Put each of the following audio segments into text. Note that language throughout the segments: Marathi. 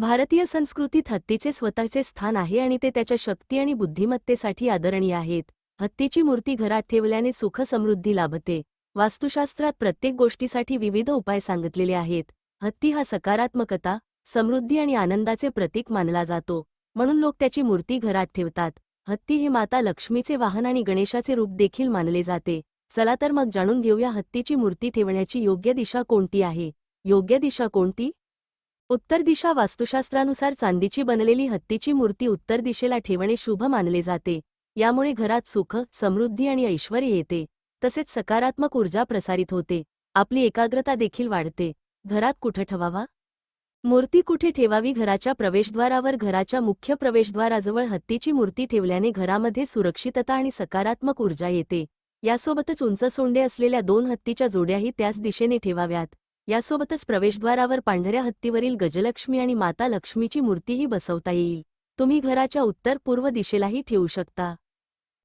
भारतीय संस्कृतीत हत्तीचे स्वतःचे स्थान आहे आणि ते त्याच्या शक्ती आणि बुद्धिमत्तेसाठी आदरणीय आहेत. हत्तीची मूर्ती घरात ठेवल्याने सुख समृद्धी लाभते. वास्तुशास्त्रात प्रत्येक गोष्टीसाठी विविध उपाय सांगितलेले आहेत. हत्ती हा सकारात्मकता समृद्धी आणि आनंदाचे प्रतीक मानला जातो. म्हणून लोक त्याची मूर्ती घरात ठेवतात. हत्ती हे माता लक्ष्मीचे वाहन आणि गणेशाचे रूप देखील मानले जाते. चला तर मग जाणून घेऊया हत्तीची मूर्ती ठेवण्याची योग्य दिशा कोणती आहे. योग्य दिशा कोणती? उत्तर दिशा वास्तुशास्त्रानुसार चांदीची बनलेली हत्तीची मूर्ती उत्तर दिशेला ठेवणे शुभ मानले जाते. यामुळे घरात सुख समृद्धी आणि ऐश्वर येते. तसेच सकारात्मक ऊर्जा प्रसारित होते. आपली एकाग्रता देखील वाढते. घरात कुठं ठेवावा? मूर्ती कुठे ठेवावी? घराच्या प्रवेशद्वारावर घराच्या मुख्य प्रवेशद्वाराजवळ हत्तीची मूर्ती ठेवल्याने घरामध्ये सुरक्षितता आणि सकारात्मक ऊर्जा येते. यासोबतच उंच सोंडे असलेल्या दोन हत्तीच्या जोड्याही त्याच दिशेने ठेवाव्यात. यासोबतच प्रवेशद्वारावर पांढऱ्या हत्तीवरील गजलक्ष्मी आणि माता लक्ष्मीची मूर्तीही बसवता येईल. तुम्ही घराच्या उत्तर पूर्व दिशेलाही ठेवू शकता.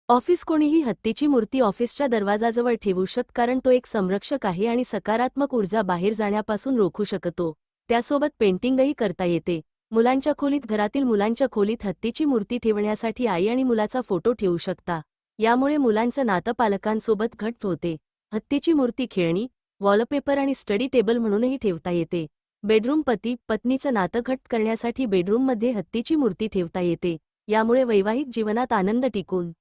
ऑफिस कोणीही हत्तीची मूर्ती ऑफिसच्या दरवाजाजवळ ठेवू शकत कारण तो एक संरक्षक आहे आणि सकारात्मक ऊर्जा बाहेर जाण्यापासून रोखू शकतो. त्यासोबत पेंटिंगही करता येते. मुलांच्या खोलीत घरातील मुलांच्या खोलीत हत्तीची मूर्ती ठेवण्यासाठी आई आणि मुलाचा फोटो ठेवू शकता. यामुळे मुलांचं नातं पालकांसोबत घट्ट होते. हत्तीची मूर्ती खेळणी वॉलपेपर आणि स्टडी टेबल म्हणूनही ठेवता येते. बेडरूम पती पत्नीचं नातं घट करण्यासाठी बेडरूममध्ये हत्तीची मूर्ती ठेवता येते. यामुळे वैवाहिक जीवनात आनंद टिकून.